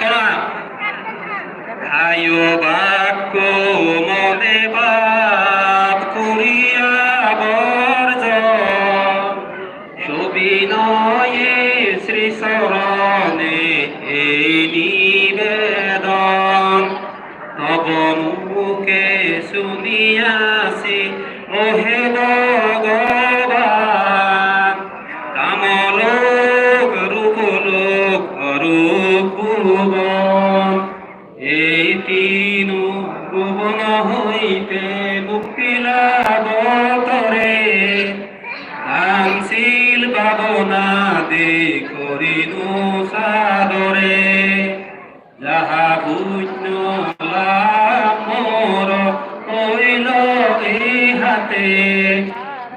কারা বাক্য মনে বাপ করিয়া বর্জ সবিনয়ে শ্রী শরণে এ নিয়ে তিন ভুবন হইতে মুক্তি লাভ করে। দানশীল ভাবনা দে করিনু সাদরে। যাহা লাভ মোর এই হাতে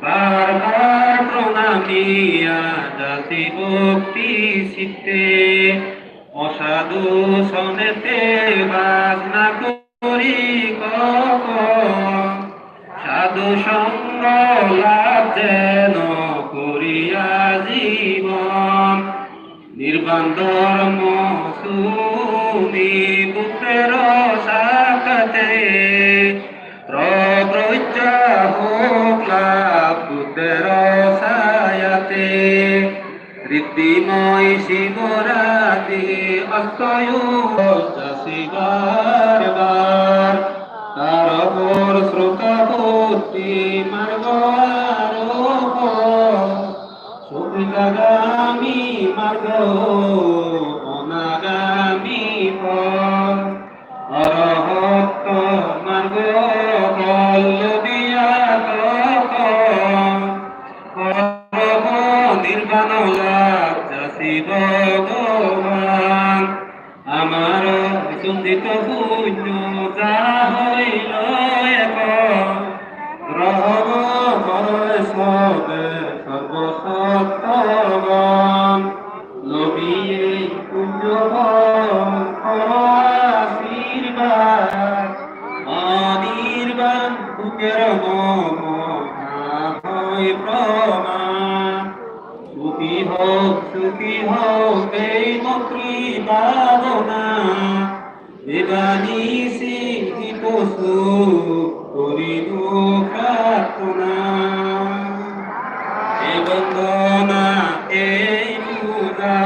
বারবার প্রণামিয়া জাতি ভক্তি চিত্তে। অসাধু সনেতে বাজনা করি কখন? সাধু সঙ্গ লাভ যেন করিয়া জীবন। নির্বাণ ধর্ম সুমি পুত্রের সাকাতে ঋদ্ধিময় শিবরাতি অস্তয়ু শিবার বার তার ওপর শ্রোতা বুদ্ধি মার্গ আরোপ সুবিধাগামী মার্গ পুণ্য যা হইল এক রহম করয় সবে সর্বসত্তগণ লবিয়ে পুণ্য কর আশীর্বাদ। অনির্বাণ বুকের মম হয় প্রমাণ সিদ্ধি পশু করিনু প্রার্থনা। এ বন্দনা এই পূজা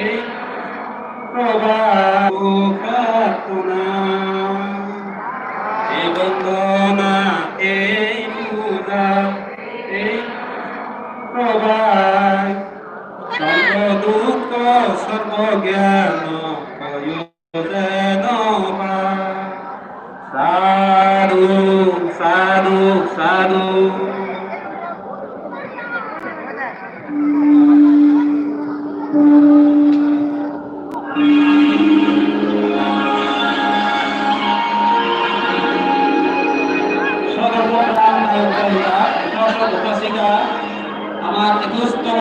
এই প্রভাব প্রার্থনা। এ বন্দনা এই পূজা এই সর্ব দুঃখ প্রয়োজন সাধু সাধু সর্বপ্রধান আমার একুশতম